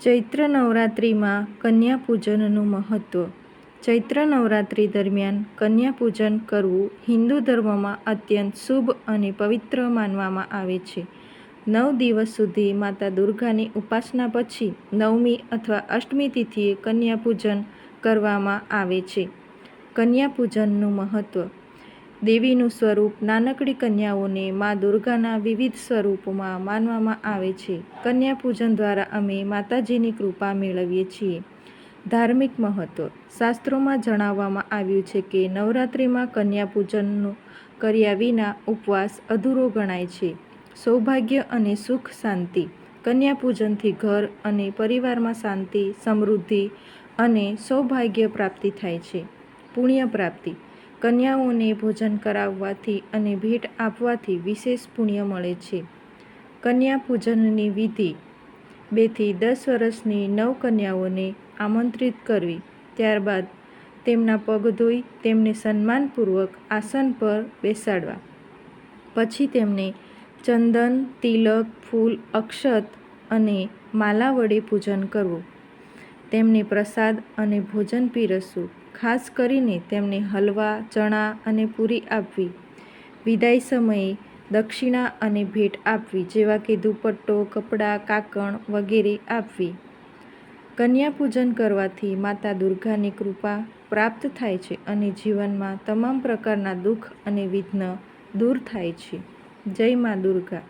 ચૈત્ર નવરાત્રિમાં કન્યા પૂજનનું મહત્ત્વ ચૈત્ર નવરાત્રિ દરમિયાન કન્યા પૂજન કરવું હિન્દુ ધર્મમાં અત્યંત શુભ અને પવિત્ર માનવામાં આવે છે. નવ દિવસ સુધી માતા દુર્ગાની ઉપાસના પછી નવમી અથવા અષ્ટમી તિથિએ કન્યા પૂજન કરવામાં આવે છે. કન્યા પૂજનનું મહત્ત્વ દેવીનું સ્વરૂપ નાનકડી કન્યાઓને મા દુર્ગાના વિવિધ સ્વરૂપોમાં માનવામાં આવે છે. કન્યા પૂજન દ્વારા અમે માતાજીની કૃપા મેળવીએ છીએ. ધાર્મિક મહત્ત્વ શાસ્ત્રોમાં જણાવવામાં આવ્યું છે કે નવરાત્રિમાં કન્યા પૂજનનું કર્યા વિના ઉપવાસ અધૂરો ગણાય છે. સૌભાગ્ય અને સુખ શાંતિ. કન્યા પૂજનથી ઘર અને પરિવારમાં શાંતિ, સમૃદ્ધિ અને સૌભાગ્ય પ્રાપ્તિ થાય છે. પુણ્ય પ્રાપ્તિ. કન્યાઓને ભોજન કરાવવાથી અને ભેટ આપવાથી વિશેષ પુણ્ય મળે છે. કન્યા પૂજનની વિધિ. બેથી દસ વર્ષની નવ કન્યાઓને આમંત્રિત કરવી. ત્યારબાદ તેમના પગ ધોઈ તેમને સન્માનપૂર્વક આસન પર બેસાડવા. પછી તેમને ચંદન, તિલક, ફૂલ, અક્ષત અને માલા વડે પૂજન કરવું. તેમને પ્રસાદ અને ભોજન પીરસવું. ખાસ કરીને તેમને હલવા, ચણા અને પૂરી આપવી. વિદાય સમયે દક્ષિણા અને ભેટ આપવી, જેવા કે દુપટ્ટો, કપડાં, કાકણ વગેરે આપવી. કન્યા પૂજન કરવાથી માતા દુર્ગાની કૃપા પ્રાપ્ત થાય છે અને જીવનમાં તમામ પ્રકારના દુઃખ અને વિઘ્ન દૂર થાય છે. જય મા દુર્ગા.